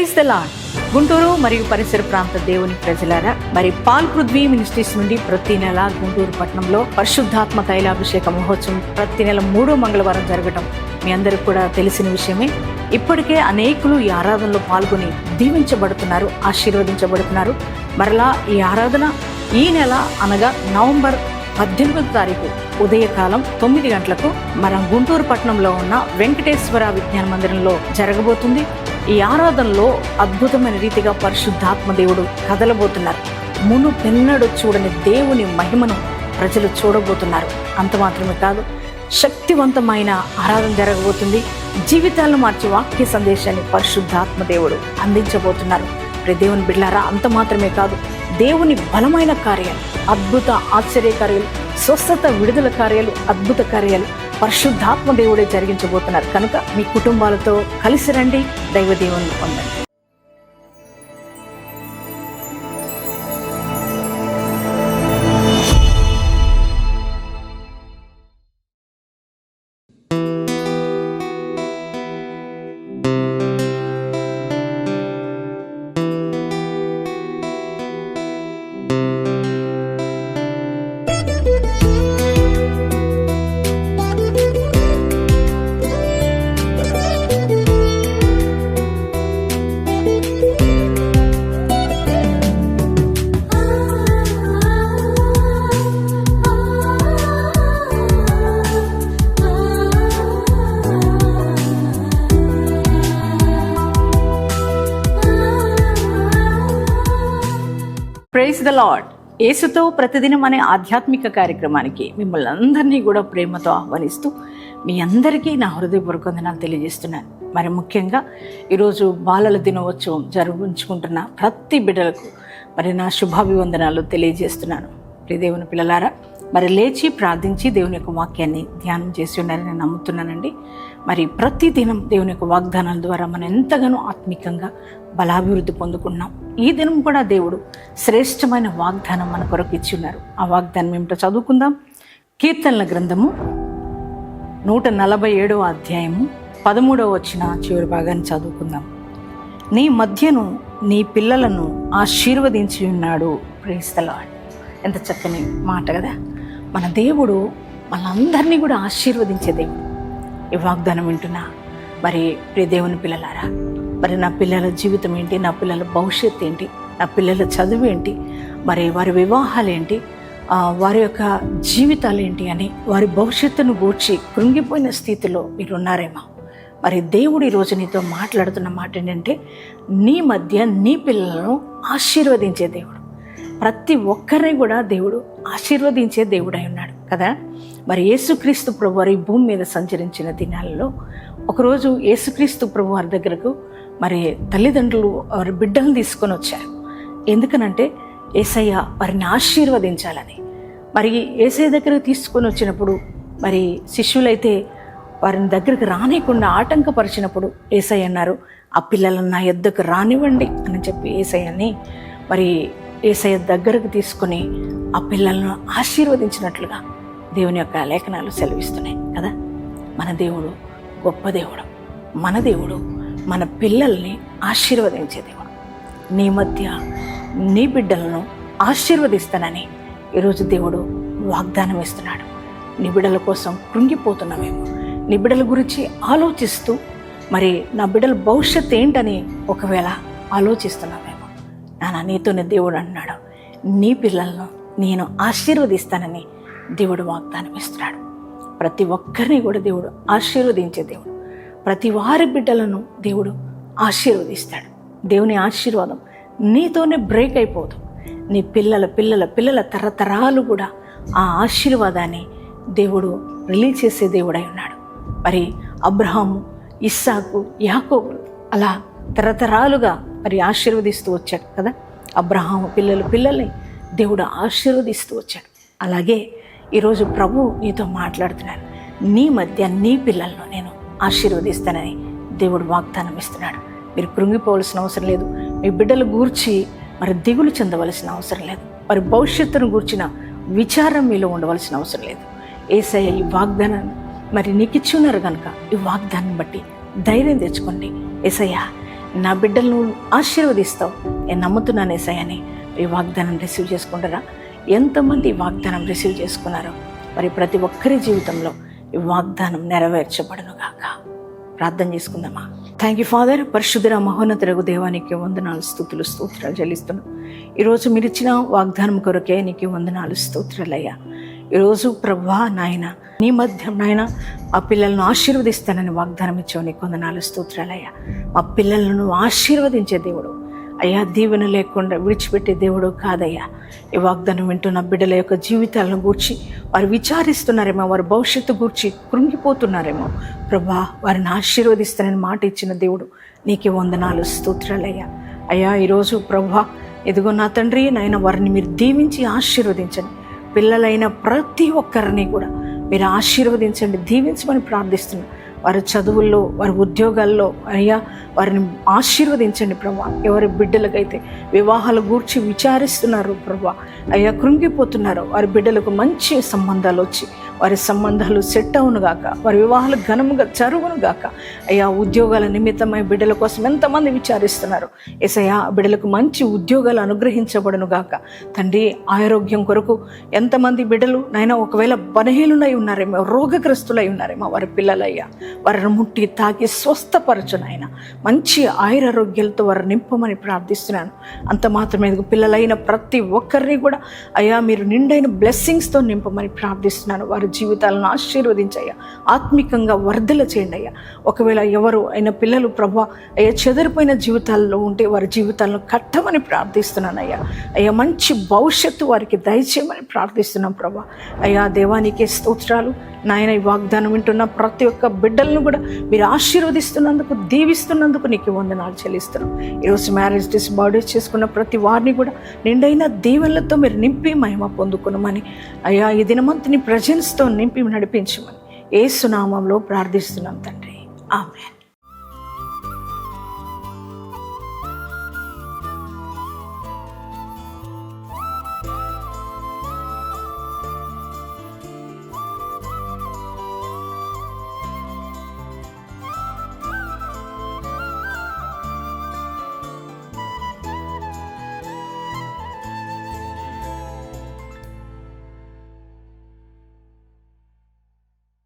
Praise the lord Guntur మరియు పరిసర ప్రాంత దేవుని ప్రజలారా మరి పాల్ పృథ్వీ మినిస్ట్రీస్ నుండి ప్రతి నెల గుంటూరు పట్టణంలో పరిశుద్ధాత్మ తైలాభిషేక మహోత్సవం ప్రతి నెల మూడో మంగళవారం జరగటం మీ అందరికి కూడా తెలిసిన విషయమే. ఇప్పటికే అనేకులు ఈ ఆరాధనలో పాల్గొని దీవించబడుతున్నారు ఆశీర్వదించబడుతున్నారు. మరలా ఈ ఆరాధన ఈ నెల అనగా నవంబర్ పద్దెనిమిది తారీఖు ఉదయకాలం తొమ్మిది గంటలకు మనం గుంటూరు పట్టణంలో ఉన్న వెంకటేశ్వర విజ్ఞాన మందిరంలో జరగబోతుంది. ఈ ఆరాధనలో అద్భుతమైన రీతిగా పరిశుద్ధాత్మ దేవుడు కదలబోతున్నారు. మును పెన్నడు చూడని దేవుని మహిమను ప్రజలు చూడబోతున్నారు. అంత మాత్రమే కాదు శక్తివంతమైన ఆరాధన జరగబోతుంది. జీవితాలను మార్చి వాక్య సందేశాన్ని పరిశుద్ధాత్మ దేవుడు అందించబోతున్నారు. దేవుని బిడ్లారా అంత మాత్రమే కాదు దేవుని బలమైన కార్యాలు అద్భుత ఆశ్చర్య కార్యాలు స్వస్థత విడుదల కార్యాలు అద్భుత కార్యాలు పరిశుద్ధాత్మ దేవుడే జరిగించబోతున్నారు. కనుక మీ కుటుంబాలతో కలిసి రండి. దైవ దేవుని పొందండి. ప్రైజ్ ద లాడ్ యేసుతో ప్రతిదినం అనే ఆధ్యాత్మిక కార్యక్రమానికి మిమ్మల్ని అందరినీ కూడా ప్రేమతో ఆహ్వానిస్తూ మీ అందరికీ నా హృదయపూర్వక వందనాలు తెలియజేస్తున్నాను. మరి ముఖ్యంగా ఈరోజు బాలల దినోత్సవం జరుగుంచుకుంటున్న ప్రతి బిడ్డలకు మరి నా శుభాభివందనాలు తెలియజేస్తున్నాను. ప్రియదేవుని పిల్లలారా మరి లేచి ప్రార్థించి దేవుని యొక్క వాక్యాన్ని ధ్యానం చేసి ఉన్నారని నేను నమ్ముతున్నానండి. మరి ప్రతిదినం దేవుని యొక్క వాగ్దానాల ద్వారా మనం ఎంతగానో ఆత్మికంగా బలాభివృద్ధి పొందుకున్నాం ఈ దినం కూడా దేవుడు శ్రేష్టమైన వాగ్దానం మన కొరకు ఇచ్చి ఉన్నారు. ఆ వాగ్దానం ఏమిటో చదువుకుందాం. కీర్తనల గ్రంథము నూట నలభై ఏడవ అధ్యాయము పదమూడవ వచ్చిన చివరి భాగాన్ని చదువుకుందాం. నీ మధ్యను నీ పిల్లలను ఆశీర్వదించి ఉన్నాడు. ప్రేస్తలాడు. ఎంత చక్కని మాట కదా. మన దేవుడు మనందరినీ కూడా ఆశీర్వదించే దేవుడు. ఈ వాగ్దానం వింటున్నా మరి ప్రియ దేవుని పిల్లలారా మరి నా పిల్లల జీవితం ఏంటి నా పిల్లల భవిష్యత్తు ఏంటి నా పిల్లల చదువు ఏంటి మరి వారి వివాహాలు ఏంటి వారి యొక్క జీవితాలు ఏంటి అని వారి భవిష్యత్తును గూర్చి కృంగిపోయిన స్థితిలో మీరు ఉన్నారేమో మరి దేవుడు ఈరోజు నీతో మాట్లాడుతున్న మాట ఏంటంటే నీ మధ్య నీ పిల్లలను ఆశీర్వదించే దేవుడు. ప్రతి ఒక్కరిని కూడా దేవుడు ఆశీర్వదించే దేవుడై ఉన్నాడు కదా? మరి యేసుక్రీస్తు ప్రభు వారి భూమి మీద సంచరించిన దినాలలో ఒకరోజు యేసుక్రీస్తు ప్రభు వారి దగ్గరకు మరి తల్లిదండ్రులు వారి బిడ్డలను తీసుకొని వచ్చారు. ఎందుకనంటే ఏసయ్య వారిని ఆశీర్వదించాలని. మరి ఏసయ్య దగ్గరకు తీసుకొని వచ్చినప్పుడు మరి శిష్యులైతే వారిని దగ్గరికి రానియకుండా ఆటంకపరిచినప్పుడు ఏసయ్య అన్నారు ఆ పిల్లలను నా ఎద్దకు రానివ్వండి అని చెప్పి ఏసయ్యని మరి ఏసయ్య దగ్గరకు తీసుకొని ఆ పిల్లలను ఆశీర్వదించినట్లుగా దేవుని యొక్క లేఖనాలు సెలవిస్తున్నాయి కదా? మన దేవుడు గొప్ప దేవుడు మన దేవుడు మన పిల్లల్ని ఆశీర్వదించే దేవుడు. నీ మధ్య నీ బిడ్డలను ఆశీర్వదిస్తానని ఈరోజు దేవుడు వాగ్దానం ఇస్తున్నాడు. నీ బిడ్డల కోసం కృంగిపోతున్నామేమో నీ బిడ్డల గురించి ఆలోచిస్తూ మరి నా బిడ్డల భవిష్యత్ ఏంటని ఒకవేళ ఆలోచిస్తున్నామే నా నీతోనే దేవుడు అన్నాడు నీ పిల్లలను నేను ఆశీర్వదిస్తానని దేవుడు వాగ్దానం ఇస్తున్నాడు ప్రతి ఒక్కరిని కూడా దేవుడు ఆశీర్వదించే దేవుడు. ప్రతి వారి బిడ్డలను దేవుడు ఆశీర్వదిస్తాడు. దేవుని ఆశీర్వాదం నీతోనే బ్రేక్ అయిపోదు. నీ పిల్లల పిల్లల పిల్లల తరతరాలు కూడా ఆ ఆశీర్వాదాన్ని దేవుడు రిలీజ్ చేసే దేవుడై ఉన్నాడు. మరి అబ్రహాము ఇస్సాకు యాకోబులు అలా తరతరాలుగా మరి ఆశీర్వదిస్తూ వచ్చాడు కదా. అబ్రహాము పిల్లలు పిల్లల్ని దేవుడు ఆశీర్వదిస్తూ వచ్చాడు. అలాగే ఈరోజు ప్రభు నీతో మాట్లాడుతున్నాను నీ మధ్య నీ పిల్లలను నేను ఆశీర్వదిస్తానని దేవుడు వాగ్దానం ఇస్తున్నాడు. మీరు కృంగిపోవలసిన అవసరం లేదు. మీ బిడ్డలు గూర్చి మరి దిగులు చెందవలసిన అవసరం లేదు. మరి భవిష్యత్తును గూర్చిన విచారం మీలో ఉండవలసిన అవసరం లేదు. ఏసయ్య ఈ వాగ్దానాన్ని మరి నీకు ఇచ్చి ఉన్నారు కనుక ఈ వాగ్దానం బట్టి ధైర్యం తెచ్చుకోండి. ఏసయ్యా నా బిడ్డలను ఆశీర్వదిస్తావు. నేను నమ్ముతున్నాను ఏసయ్యని. ఈ వాగ్దానం రిసీవ్ చేసుకుంటారా? ఎంతమంది ఈ వాగ్దానం రిసీవ్ చేసుకున్నారో. మరి ప్రతి ఒక్కరి జీవితంలో ఈ వాగ్దానం నెరవేర్చబడును గాక. ప్రార్థన చేసుకుందామా? థ్యాంక్ యూ ఫాదర్ పరిశుద్ధర మహోన్నతులకు దేవానికి వందనాలు స్థుతులు స్తోత్రాలు చెల్లిస్తున్నాం. ఈరోజు మీరు ఇచ్చిన వాగ్దానం కొరకే నీకు వందనాలు స్తోత్రాలయ్యా ఈరోజు ప్రభా నాయన నీ మధ్య నాయన మా పిల్లలను ఆశీర్వదిస్తానని వాగ్దానం ఇచ్చావు. నీ కొందనాలు స్తోత్రాలయ్యా మా పిల్లలను ఆశీర్వదించే దేవుడు. అయ్యా దీవెన లేకుండా విడిచిపెట్టే దేవుడు కాదయ్యా. ఈ వాగ్దానం వింటున్న బిడ్డల యొక్క జీవితాలను గూర్చి వారు విచారిస్తున్నారేమో వారి భవిష్యత్తు గూర్చి కృంగిపోతున్నారేమో. ప్రభా వారిని ఆశీర్వదిస్తానని మాట ఇచ్చిన దేవుడు నీకే వందనాలు స్తోత్రాలయ్యా అయ్యా. ఈరోజు ప్రభా ఎదుగో నా తండ్రి నాయన వారిని మీరు దీవించి ఆశీర్వదించండి. పిల్లలైన ప్రతి ఒక్కరిని కూడా మీరు ఆశీర్వదించండి దీవించమని ప్రార్థిస్తున్నాను వారి చదువుల్లో వారి ఉద్యోగాల్లో అయ్యా వారిని ఆశీర్వదించండి ప్రభా. ఎవరి బిడ్డలకైతే వివాహాల గూర్చి విచారిస్తున్నారు ప్రభా అయ్యా కృంగిపోతున్నారు వారి బిడ్డలకు మంచి సంబంధాలు వచ్చి వారి సంబంధాలు సెట్ అవును గాక వారి వివాహాలు ఘనముగా జరుగును గాక. అయ్యా ఉద్యోగాల నిమిత్తమై బిడ్డల కోసం ఎంతమంది విచారిస్తున్నారు. ఎసయ్యా బిడ్డలకు మంచి ఉద్యోగాలు అనుగ్రహించబడును గాక. తండ్రి ఆరోగ్యం కొరకు ఎంతమంది బిడ్డలు నాయన ఒకవేళ బలహీనులై ఉన్నారేమో రోగగ్రస్తులై ఉన్నారేమో వారి పిల్లలయ్యా వారిని ముట్టి తాకి స్వస్థపరచు నాయన. మంచి ఆయురారోగ్యాలతో వారు నింపమని ప్రార్థిస్తున్నాను. అంత మాత్రమే పిల్లలైన ప్రతి ఒక్కరిని కూడా అయ్యా మీరు నిండైన బ్లెస్సింగ్స్తో నింపమని ప్రార్థిస్తున్నాను. వారి జీవితాలను ఆశీర్వదించయ్యా. ఆత్మికంగా వర్ధల చేయండి అయ్యా ఒకవేళ ఎవరు అయిన పిల్లలు ప్రభా అయ్యా చెదిరిపోయిన జీవితాల్లో ఉంటే వారి జీవితాలను కట్టమని ప్రార్థిస్తున్నాను అయ్యా అయ్యా మంచి భవిష్యత్తు వారికి దయచేయమని ప్రార్థిస్తున్నాం ప్రభా. అయ్యా దేవానికి స్తోత్రాలు. నాయన ఈ వాగ్దానం వింటున్న ప్రతి ఒక్క బిడ్డలను కూడా మీరు ఆశీర్వదిస్తున్నందుకు దీవిస్తున్నందుకు నీకు వందనాలు చెల్లిస్తున్నాం. ఈరోజు మ్యారేజ్ డేస్ బర్త్డేస్ చేసుకున్న ప్రతి వారిని కూడా నిండైన దీవెనలతో మీరు నింపి మహిమ పొందుకున్నామని అయ్యా ఈ దినమంతని ప్రజెన్స్తో నింపి నడిపించమని ఏ సునామంలో ప్రార్థిస్తున్నాం తండ్రి. ఆమె